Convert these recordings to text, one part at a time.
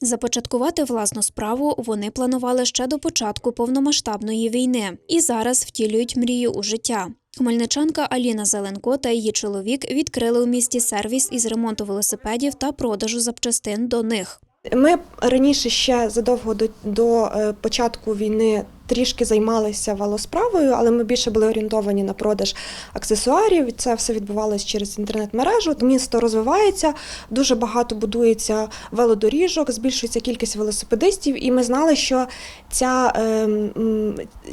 Започаткувати власну справу вони планували ще до початку повномасштабної війни і зараз втілюють мрію у життя. Хмельничанка Аліна Зеленко та її чоловік відкрили у місті сервіс із ремонту велосипедів та продажу запчастин до них. Ми раніше ще задовго до, до е, початку війни трішки займалися велосправою, але ми більше були орієнтовані на продаж аксесуарів. Це все відбувалося через інтернет-мережу. Місто розвивається, дуже багато будується велодоріжок, збільшується кількість велосипедистів, і ми знали, що ця, е,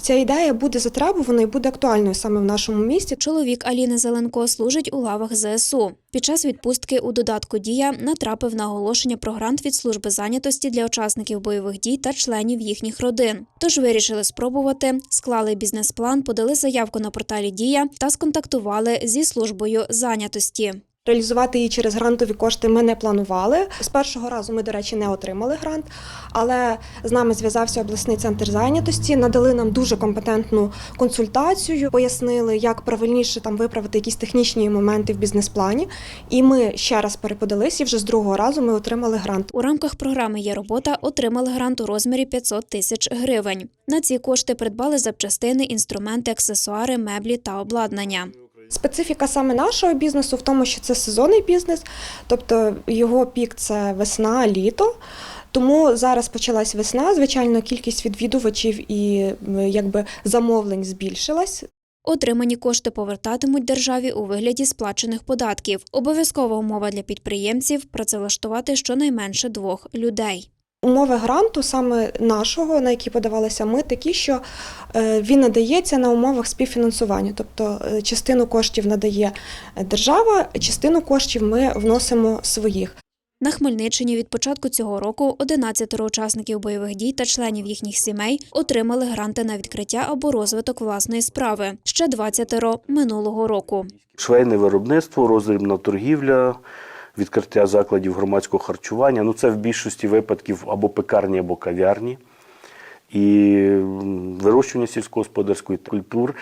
ця ідея буде затребувана і буде актуальною саме в нашому місті. Чоловік Аліни Зеленко служить у лавах ЗСУ. Під час відпустки у додатку Дія натрапив на оголошення про грант від служби зайнятості для учасників бойових дій та членів їхніх родин. Тож вирішили спробувати, склали бізнес-план, подали заявку на порталі Дія та сконтактували зі службою зайнятості. Реалізувати її через грантові кошти ми не планували. З першого разу ми, до речі, не отримали грант, але з нами зв'язався обласний центр зайнятості, надали нам дуже компетентну консультацію, пояснили, як правильніше там виправити якісь технічні моменти в бізнес-плані. І ми ще раз переподались, і вже з другого разу ми отримали грант. У рамках програми є робота отримали грант у розмірі 500 тисяч гривень. На ці кошти придбали запчастини, інструменти, аксесуари, меблі та обладнання. Специфіка саме нашого бізнесу в тому, що це сезонний бізнес, тобто його пік це весна, літо. Тому зараз почалась весна. Звичайно, кількість відвідувачів і якби замовлень збільшилась. Отримані кошти повертатимуть державі у вигляді сплачених податків. Обов'язкова умова для підприємців працевлаштувати щонайменше двох людей. Умови гранту, саме нашого, на які подавалися ми, такі, що е, він надається на умовах співфінансування. Тобто е, частину коштів надає держава, частину коштів ми вносимо своїх. На Хмельниччині від початку цього року 11 учасників бойових дій та членів їхніх сімей отримали гранти на відкриття або розвиток власної справи. Ще 20 минулого року. Швейне виробництво, роздрібна торгівля, відкриття закладів громадського харчування. Ну, це в більшості випадків або пекарні, або кав'ярні. І вирощування сільськогосподарської культур е,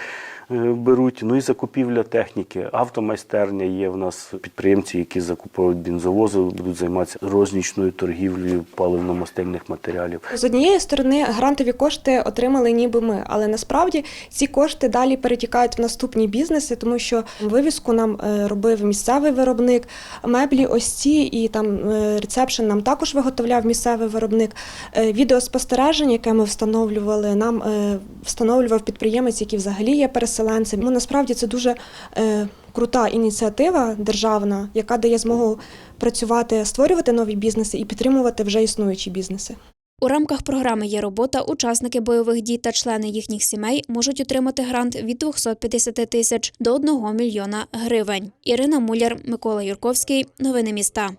беруть. Ну і закупівля техніки. Автомайстерня є в нас підприємці, які закуповують бензовози, будуть займатися рознічною торгівлею паливно-мастильних матеріалів. З однієї сторони, грантові кошти отримали ніби ми, але насправді ці кошти далі перетікають в наступні бізнеси, тому що вивіску нам е, робив місцевий виробник, меблі ось ці і там е, рецепшн нам також виготовляв місцевий виробник. Е, Відеоспостереження, яке ми встановлювали, нам е, встановлював підприємець, який взагалі є переселенцем. Ну насправді це дуже е, крута ініціатива державна, яка дає змогу працювати, створювати нові бізнеси і підтримувати вже існуючі бізнеси. У рамках програми є робота. Учасники бойових дій та члени їхніх сімей можуть отримати грант від 250 тисяч до 1 мільйона гривень. Ірина Муляр, Микола Юрковський. Новини міста.